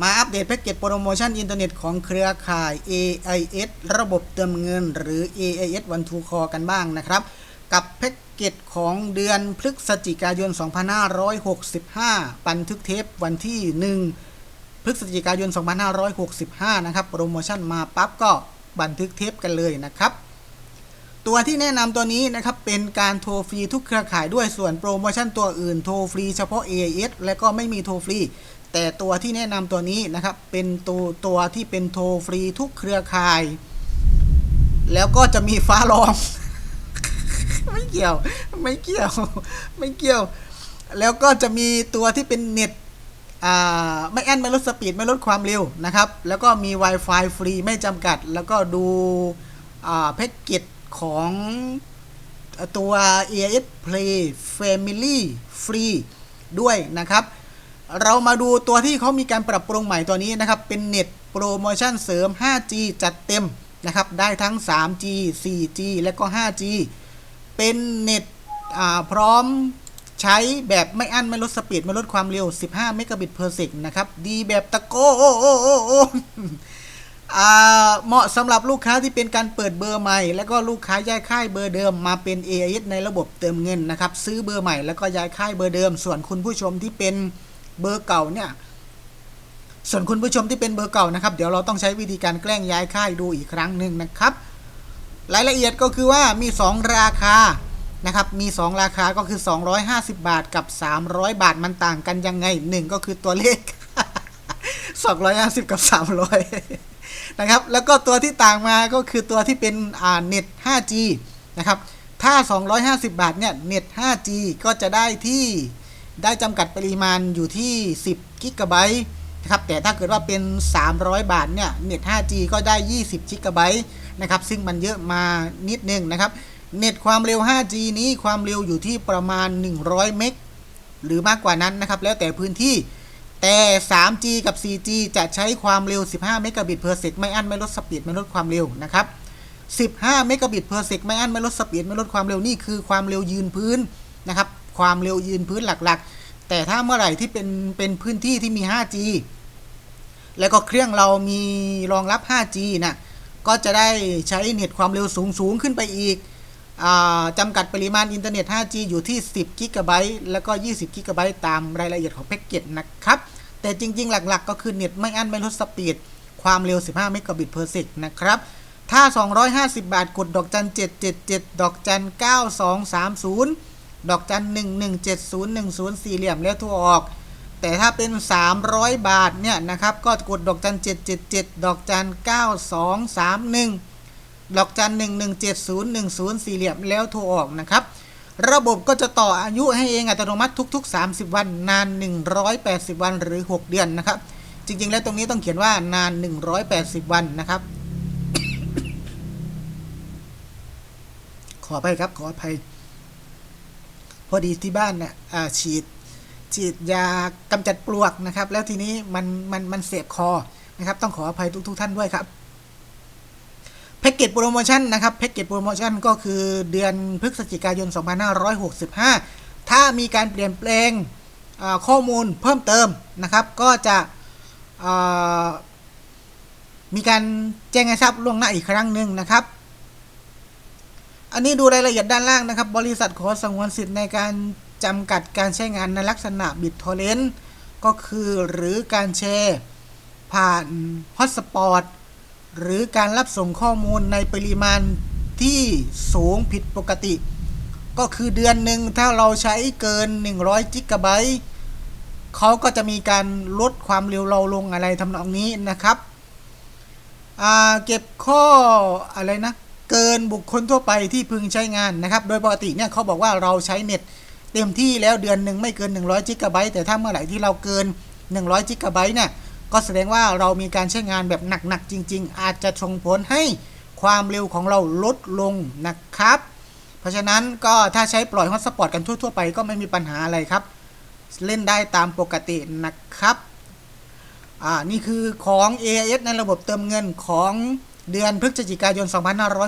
มาอัปเดตแพ็กเกจโปรโมชั่นอินเทอร์เน็ตของเครือข่าย AIS ระบบเติมเงินหรือ AIS One to Call กันบ้างนะครับ กับแพ็กเกจของเดือนพฤศจิกายน 2565 บันทึกเทปวันที่ 1 พฤศจิกายน 2565 นะครับ โปรโมชั่นมาปั๊บก็บันทึกเทปกันเลยนะครับ ตัวที่แนะนำตัวนี้นะครับเป็นการโทรฟรีทุกเครือข่ายด้วยส่วนโปรโมชั่นตัวอื่นโทรฟรีเฉพาะ AIS และก็ไม่มีโทรฟรี แต่ตัวที่แนะนำตัวนี้นะครับเป็นตัวตัวที่เป็นโทรฟรีทุกเครือข่าย แล้วก็จะมีฟ้าร้อง ไม่เกี่ยวไม่เกี่ยวไม่เกี่ยว แล้วก็จะมีตัวที่เป็นเน็ตอ่าไม่แอนไม่ลดสปีดไม่ลดความเร็วนะครับ แล้วก็มี Wi-Fi ฟรีไม่จำกัด แล้วก็ดูอ่าแพ็กเกจของตัว AIS Play Family Free ด้วยนะครับ เรามาดูตัวที่เขามีการปรับปรุงใหม่ตัวนี้นะครับ เป็นเน็ตโปรโมชั่นเสริม 5G จัดเต็มนะครับ ได้ทั้ง 3G 4G และก็ 5G เป็นเน็ตพร้อมใช้แบบไม่อั้น ไม่ลดสปีด ไม่ลดความเร็ว 15 เมกะบิต per sec นะครับ ดีแบบตะโกโอ้โอ้โอ้โอ้เหมาะสำหรับลูกค้าที่เป็นการเปิดเบอร์ใหม่ แล้วก็ลูกค้าย้ายค่ายเบอร์เดิมมาเป็น AIS ในระบบเติมเงินนะครับ ซื้อเบอร์ใหม่แล้วก็ย้ายค่ายเบอร์เดิม ส่วนคุณผู้ชมที่เป็น เบอร์เก่าเนี่ยส่วนคุณผู้ชมที่เป็นเบอร์เก่านะครับ เดี๋ยวเราต้องใช้วิธีการแกล้งย้ายค่ายดูอีกครั้งหนึ่งนะครับ รายละเอียดก็คือว่ามี 2 ราคานะครับ มี 2 ราคาก็คือ 250 บาทกับ 300 บาทมันต่างกันยังไง 1 ก็คือตัวเลข 250 กับ 300 นะครับ แล้วก็ตัวที่ต่างมาก็คือตัวที่เป็นอ่าเน็ต 5G นะครับ ถ้า 250 บาทเนี่ยเน็ต 5G ก็จะได้ที่ ได้จำกัดปริมาณอยู่ที่ 10กิกะไบต์นะครับแต่ถ้าเกิดว่าเป็น 300 บาทเนี่ยเน็ต 5G ก็ได้ 20กิกะไบต์นะครับซึ่งมันเยอะมานิดนึงนะครับเน็ตความเร็ว 5G นี้ความเร็วอยู่ที่ประมาณ 100 เมกหรือมากกว่านั้นนะครับแล้วแต่พื้นที่แต่ 3G กับ 4G จะใช้ความเร็ว 15 เมกะบิต per sec ไม่อั้นไม่ลดสปีดไม่ลดความเร็วนะครับ 15 เมกะบิต per sec ไม่อั้นไม่ลดสปีดไม่ลดความเร็วนี่คือความเร็วยืนพื้นนะครับ ความเร็วยืนพื้นหลักๆ แต่ถ้าเมื่อไหร่ที่เป็นเป็นพื้นที่ที่มี 5G แล้วก็เครื่องเรามีรองรับ 5G นะก็จะได้ใช้เน็ตความเร็วสูงสูงขึ้นไปอีกอจำกัดปริมาณอินเทอร์เน็ต 5G อยู่ที่ 10 กิกะไบต์แล้วก็ 20 กิกะไบต์ตามรายละเอียดของแพ็กเกจนะครับ แต่จริง ๆ หลักๆ ก็คือเน็ตไม่อั้นไม่ลดสปีด ความเร็ว 15 เมกะบิต per sec นะครับ ถ้า 250 บาทกดดอกจัน 777 ดอกจัน 9230 ดอกจัน117010สี่เหลี่ยมแล้วโทรออก แต่ถ้าเป็น 300 บาทเนี่ยนะครับก็กดดอกจัน777ดอกจัน9231ดอกจัน117010สี่เหลี่ยมแล้วโทรออกนะครับระบบก็จะต่ออายุให้เองอัตโนมัติทุก ๆ 30 วันนาน 180 วันหรือ 6 เดือนนะครับ จริง ๆ แล้วตรงนี้ต้องเขียนว่านาน 180 วันนะครับ ขออภัยครับขออภัย พอดีที่บ้านเนี่ยฉีดฉีดยากำจัดปลวกนะครับ แล้วทีนี้มันมันมันเสพคอนะครับ ต้องขออภัยทุกๆท่านด้วยครับแพ็กเกจโปรโมชั่นนะครับแพ็กเกจโปรโมชั่นก็คือเดือนพฤศจิกายน 2565 ถ้ามีการเปลี่ยนแปลงข้อมูลเพิ่มเติมนะครับ ก็จะมีการแจ้งให้ทราบล่วงหน้าอีกครั้งหนึ่งนะครับ อันนี้ดูรายละเอียดด้านล่างนะครับ บริษัทขอสงวนสิทธิ์ในการจำกัดการใช้งานในลักษณะบิตทอเรนต์ก็คือหรือการแชร์ผ่านฮอตสปอตหรือการรับส่งข้อมูลในปริมาณที่สูงผิดปกติ ก็คือเดือนหนึ่งถ้าเราใช้เกิน 100จิกะไบต์เขาก็จะมีการลดความเร็วเราลงอะไรทำนองนี้นะครับ เก็บข้ออะไรนะ เกินบุคคลทั่วไปที่พึงใช้งานนะครับ โดยปกติเนี่ยเขาบอกว่าเราใช้เน็ตเต็มที่แล้วเดือนหนึ่งไม่เกิน 100จิกะไบต์แต่ถ้าเมื่อไหร่ที่เราเกิน 100จิกะไบต์เนี่ยก็แสดงว่าเรามีการใช้งานแบบหนักๆจริง ๆ อาจจะส่งผลให้ความเร็วของเราลดลงนะครับ เพราะฉะนั้นก็ถ้าใช้ปล่อยฮอตสปอตกันทั่วๆไปก็ไม่มีปัญหาอะไรครับ เล่นได้ตามปกตินะครับ อ่า นี่คือของ AIS ในระบบเติมเงินของ เดือนพฤศจิกายน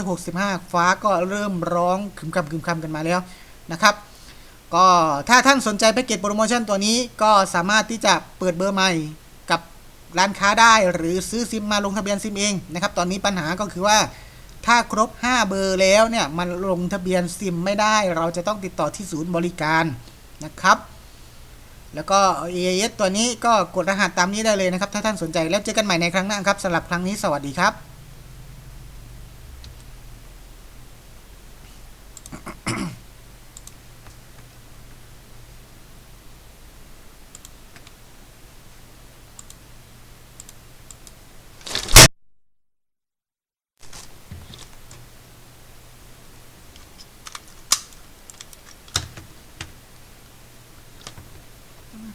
2565 ฟ้าก็เริ่มร้องคึมคำคึมคำกันมาแล้วนะครับ ก็ถ้าท่านสนใจแพ็กเกจโปรโมชั่นตัวนี้ก็สามารถที่จะเปิดเบอร์ใหม่กับร้านค้าได้หรือซื้อซิมมาลงทะเบียนซิมเองนะครับ ตอนนี้ปัญหาก็คือว่าถ้าครบ 5 เบอร์แล้วเนี่ยมันลงทะเบียนซิมไม่ได้ เราจะต้องติดต่อที่ศูนย์บริการนะครับ แล้วก็ AIS ตัวนี้ก็กดรหัสตามนี้ได้เลยนะครับ ถ้าท่านสนใจแล้วเจอกันใหม่ในครั้งหน้าครับสำหรับครั้งนี้สวัสดีครับ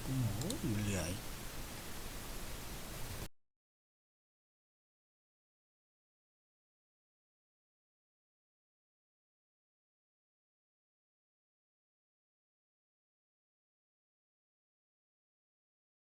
กูโม่เหลือ